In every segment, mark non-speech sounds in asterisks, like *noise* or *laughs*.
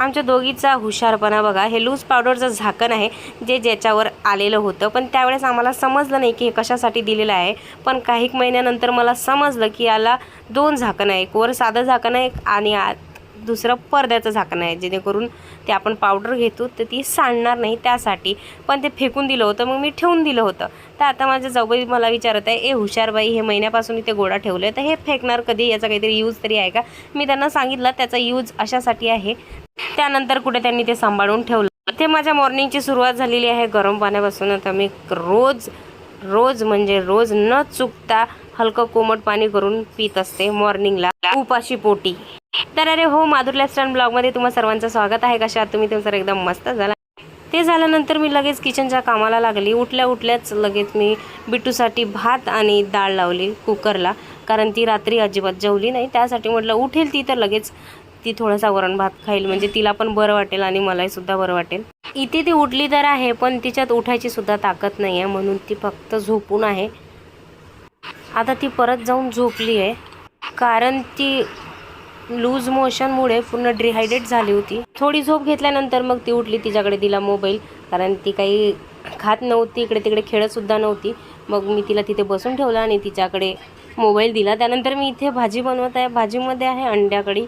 आमच्या दोघीचा हुशारपणा बघा हे लूज पावडरचं झाकण आहे जे ज्याच्यावर आलेलं होतं. पण त्यावेळेस आम्हाला समजलं नाही की हे कशासाठी दिलेलं आहे. पण काही महिन्यानंतर मला समजलं की याला दोन झाकणं आहे एक वर साधं झाकण आहे आणि आत दुसरं पडद्याचं झाकण आहे. जेणेकरून ते आपण पावडर घेतो तर ती सांडणार नाही त्यासाठी. पण ते फेकून दिलं होतं मग मी ठेवून दिलं होतं. तर आता माझ्या जाऊबाई मला विचारत आहे ए हुशारबाई हे महिन्यापासून इथे गोडा ठेवलं आहे तर हे फेकणार कधी? याचा काहीतरी यूज तरी आहे का? मी त्यांना सांगितलं त्याचा यूज अशासाठी आहे त्यानंतर कुठे त्यांनी ते सांभाळून ठेवलं. ते माझ्या मॉर्निंगची सुरुवात झालेली आहे गरम पाण्यापासून आता मी रोज रोज म्हणजे रोज न चुकता हलकं कोमट पाणी करून पित असते मॉर्निंगला उपाशी पोटी. तर अरे हो माधुर स्टँड ब्लॉगमध्ये तुम्हा सर्वांचं स्वागत आहे. कशा तुम्ही? तुमचं एकदम मस्त झाला. ते झाल्यानंतर मी लगेच किचनच्या कामाला लागली. उठल्या उठल्याच लगेच मी बिट्टूसाठी भात आणि डाळ लावली कुकरला कारण ती रात्री अजिबात जेवली नाही. त्यासाठी म्हटलं उठेल ती तर लगेच ती थोडासा वरण भात खाईल म्हणजे तिला पण बरं वाटेल आणि मलाही सुद्धा बरं वाटेल. इथे ती उठली तर आहे पण तिच्यात उठायची सुद्धा ताकद नाही आहे म्हणून ती फक्त झोपून आहे. आता ती परत जाऊन झोपली आहे. कारण ती लूज मोशनमुळे पूर्ण डिहायड्रेट झाली होती. थोडी झोप घेतल्यानंतर मग ती उठली तिच्याकडे दिला मोबाईल कारण ती काही खात नव्हती इकडे तिकडे खेळतसुद्धा नव्हती. मग मी तिला तिथे बसून ठेवलं आणि तिच्याकडे मोबाईल दिला. त्यानंतर मी इथे भाजी बनवत आहे भाजीमध्ये आहे अंड्याकडी.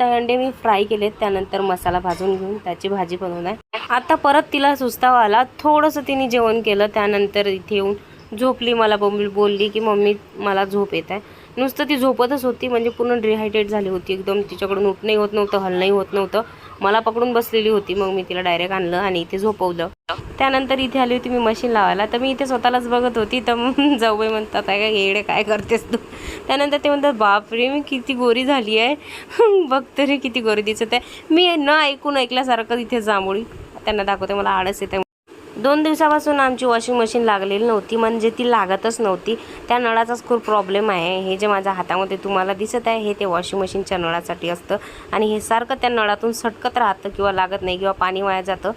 आता अंडे मी फ्राय केलेत त्यानंतर मसाला भाजून घेऊन त्याची भाजी बनवणार. आता परत तिला सुस्ताव आला थोडंसं तिने जेवण केलं त्यानंतर इथे येऊन झोपली मला मम्मी बोलली की मम्मी मला झोप येत आहे. नुसतं ती झोपतच होती म्हणजे पूर्ण डिहायड्रेट झाली होती एकदम. तिच्याकडून उठणंही होत नव्हतं हलणंही होत नव्हतं. मला पकडून बसलेली होती मग मी तिला डायरेक्ट आणलं आणि इथे झोपवलं. त्यानंतर इथे आली होती मी मशीन लावायला. तर मी इथे स्वतःलाच बघत होती तर मग *laughs* जाऊबाई म्हणतात आहे का येडे काय करतेस तू? त्यानंतर ते म्हणतात बापरे मी किती गोरी झाली आहे. *laughs* बघ तरी किती गोरी दिसत आहे. मी न ऐकून ऐकल्यासारखं इथे जांभोळी त्यांना दाखवते मला आळस येते दोन दिवसापासून आमची वॉशिंग मशीन लागलेली नव्हती म्हणजे ती लागतच नव्हती. त्या नळाचाच खूप प्रॉब्लेम आहे. हे जे माझ्या हातामध्ये तुम्हाला दिसत आहे हे ते वॉशिंग मशीनच्या नळासाठी असतं. आणि हे सारखं त्या नळातून सटकत राहतं किंवा लागत नाही किंवा पाणी वाया जातं.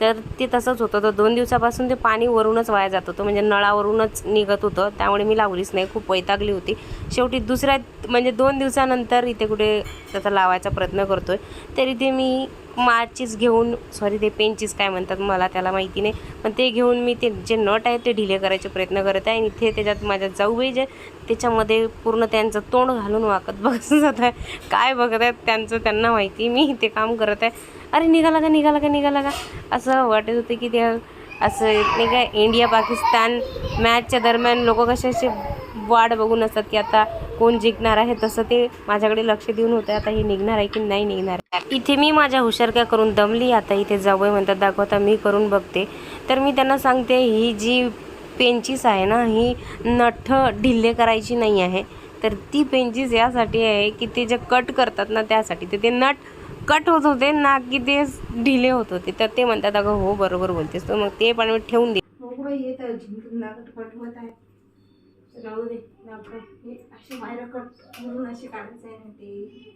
तर ते तसंच होतं. तर दोन दिवसापासून ते पाणी वरूनच वाया जात होतं. म्हणजे नळावरूनच निघत होतं. त्यामुळे मी लावलीच नाही. खूप वैतागली होती. शेवटी दुसऱ्या म्हणजे दोन दिवसानंतर इथे कुठे त्याचा लावायचा प्रयत्न करतो आहे तरी ते मी माचीस घेऊन सॉरी ते पेनचीस काय म्हणतात मला त्याला माहिती नाही. पण ते घेऊन मी ते जे नट आहे ते ढिले करायचे प्रयत्न करत आहे. आणि इथे त्याच्यात माझ्या जाऊबाई जे त्याच्यामध्ये पूर्ण त्यांचं तोंड घालून वाकत बघत जात आहे. काय बघत आहेत त्यांचं त्यांना माहिती. मी ते काम करत आहे. अरे निघाला का निघाला का निघाला का? असं वाटत होतं की ते असं नाही का इंडिया पाकिस्तान मॅचच्या दरम्यान लोक कसे असे वाट बघून असतात की आता कोण जिंकणार आहे तसं ते माझ्याकडे लक्ष देऊन होतं आता हे निघणार आहे की नाही निघणार इथे मी माझ्या हुशारक्या करून दमली आता इथे जावं म्हणतात दाखवता मी करून बघते. तर मी त्यांना सांगते ही जी पेंचीस आहे ना ही नठ ढिल्ले करायची नाही आहे. तर ती पेंचीस यासाठी आहे की ते जे कट करतात ना त्यासाठी. तर ते नट कट होत होते ना की ते ढिले होत होते. तर ते म्हणतात अगं हो बरोबर बोलतेस तर मग ते पण मी ठेवून दे. येत राहू हे असे बाहेर कट म्हणून असे काढायचं आहे ना ते.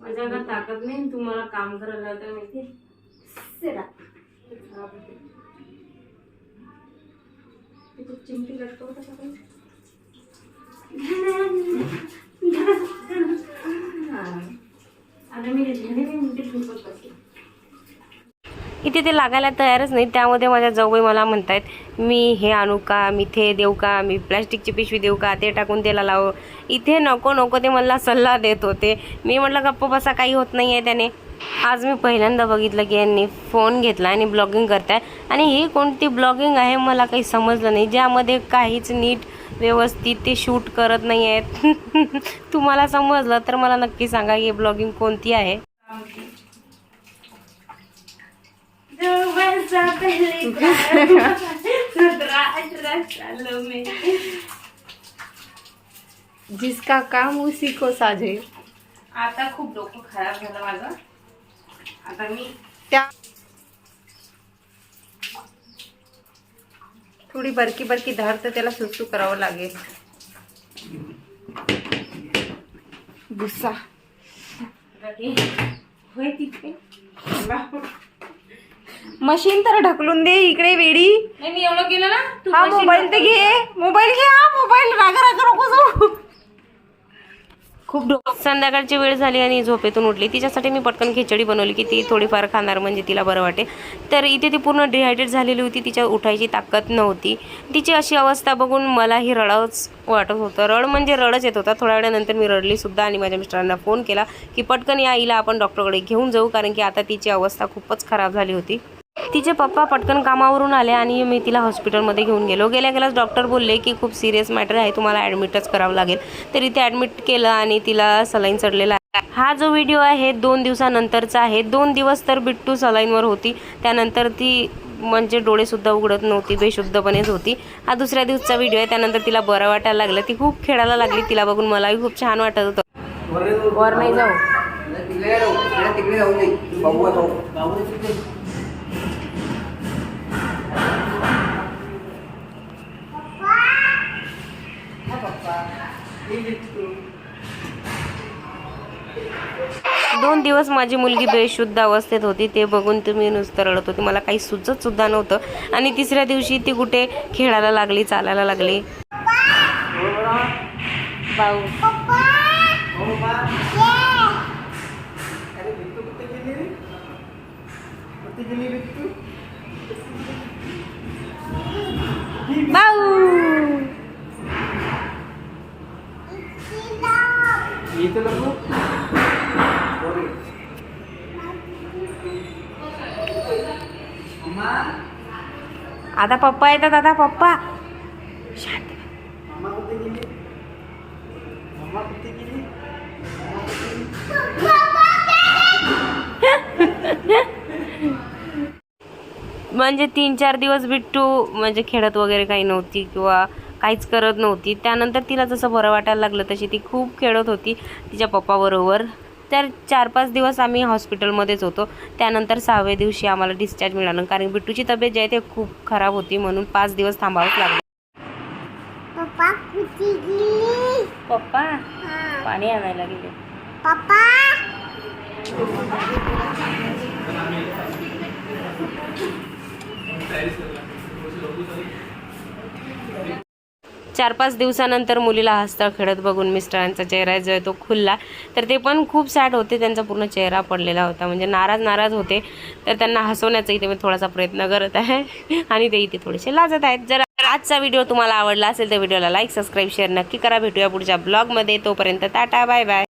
माझ्याकडे ताकद नाही तुम्हाला काम करायला माहिती सेरा हे होते ते खूप चिमटी लटकवत असं काही आता मी घेणे मी म्हणते झोपत बसले इथे ते लागायला तयारच नाही. त्यामध्ये माझ्या जाऊबाई मला म्हणतायत मी हे आणू का? मी ते देऊ का? मी प्लॅस्टिकची पिशवी देऊ का? ते टाकून त्याला लावू. इथे नको नको ते मला सल्ला देत होते. मी म्हटलं गप्प बसा काही होत नाही आहे त्याने. आज मी पहिल्यांदा बघितलं की यांनी फोन घेतला आणि ब्लॉगिंग करताय. आणि ही कोणती ब्लॉगिंग आहे मला काही समजलं नाही. ज्यामध्ये काहीच नीट व्यवस्थित ते शूट करत नाही आहेत *laughs* तुम्हाला समजलं तर मला नक्की सांगा ही ब्लॉगिंग कोणती आहे? जिसका काम उसी को साजे आता खूप डोकं खराब झालं माझं. आता मी त्या थोडी बरकी बरकी धार तर त्याला सुसू करावं लागेल. गुस्सा. मशीन तर ढकलून दे इकडे वेडी. नाही मी एवढं केलं ना तू हा मोबाईल तर घे. मोबाईल घे हा मोबाईल. रागा रागा नको जाऊ. खूप डो संध्याकाळची वेळ झाली आणि झोपेतून उठली. तिच्यासाठी मी पटकन खिचडी बनवली की ती थोडीफार खाणार म्हणजे तिला बरं वाटेल. तर इथे ती पूर्ण डिहायड्रेट झालेली होती. तिच्या उठायची ताकद नव्हती. तिची अशी अवस्था बघून मलाही रडावंच वाटत होतं. रड म्हणजे रडच येत होता. थोड्या वेळानंतर मी रडलीसुद्धा आणि माझ्या मिस्टरांना फोन केला की पटकन या आईला आपण डॉक्टरकडे घेऊन जाऊ. कारण की आता तिची अवस्था खूपच खराब झाली होती. तिचे पप्पा पटकन कामावरून आले आणि मी तिला हॉस्पिटलमध्ये घेऊन गेलो. गेल्या गेल्याच डॉक्टर बोलले की खूप सिरियस मॅटर आहे तुम्हाला ॲडमिटच करावं लागेल. तर इथे ॲडमिट केलं आणि तिला सलाईन चढलेला आहे. हा जो व्हिडिओ आहे दोन दिवसानंतरचा आहे. दोन दिवस तर बिट्टू सलाईनवर होती. त्यानंतर ती म्हणजे डोळेसुद्धा उघडत नव्हती बेशुद्धपणेच होती. हा दुसऱ्या दिवसचा व्हिडिओ आहे. त्यानंतर तिला बरं वाटायला लागलं. ती खूप खेळायला लागली. तिला बघून मलाही खूप छान वाटत होतं. वर नाही जाऊ तिकडे जाऊ तिकडे जाऊ नाही बघू जाऊ. दोन दिवस माझी मुलगी बेशुद्ध अवस्थेत होती. ते बघून तुम्ही नुसतं रडत होती. मला काही सुचत सुद्धा नव्हतं. आणि तिसऱ्या दिवशी ती कुठे खेळायला लागली चालायला लागली. भाऊ. भाऊ आता पप्पा येतात आता पप्पा. शांत. *laughs* म्हणजे तीन चार दिवस बिट्टू म्हणजे खेळत वगैरे काही नव्हती किंवा काहीच करत नव्हती. त्यानंतर तिला जसं बरं वाटायला लागलं तशी ती खूप खेळत होती तिच्या पप्पाबरोबर. तर चार पाच दिवस आम्ही हॉस्पिटलमध्येच होतो. त्यानंतर सहाव्या दिवशी आम्हाला डिस्चार्ज मिळालं. कारण बिट्टूची तब्येत जी आहे ते खूप खराब होती म्हणून पाच दिवस थांबावंच लागलं. पप्पा पाणी आणायला गेले. पप्पा! चार पाच दिवसानंतर मुलीला हसता खेळत बघून मिस्टरांचा चेहरा जो आहे तो खुलला. तर ते पण खूप सॅड होते. त्यांचा पूर्ण चेहरा पडलेला होता. म्हणजे नाराज नाराज होते. तर त्यांना हसवण्याचा इथे मी थोडासा प्रयत्न करत आहे. आणि ते इथे थोडेसे लाजत आहेत. जर आजचा व्हिडिओ तुम्हाला आवडला असेल तर व्हिडिओला लाईक सबस्क्राईब शेअर नक्की करा. भेटूया पुढच्या ब्लॉगमध्ये. तोपर्यंत टाटा बाय बाय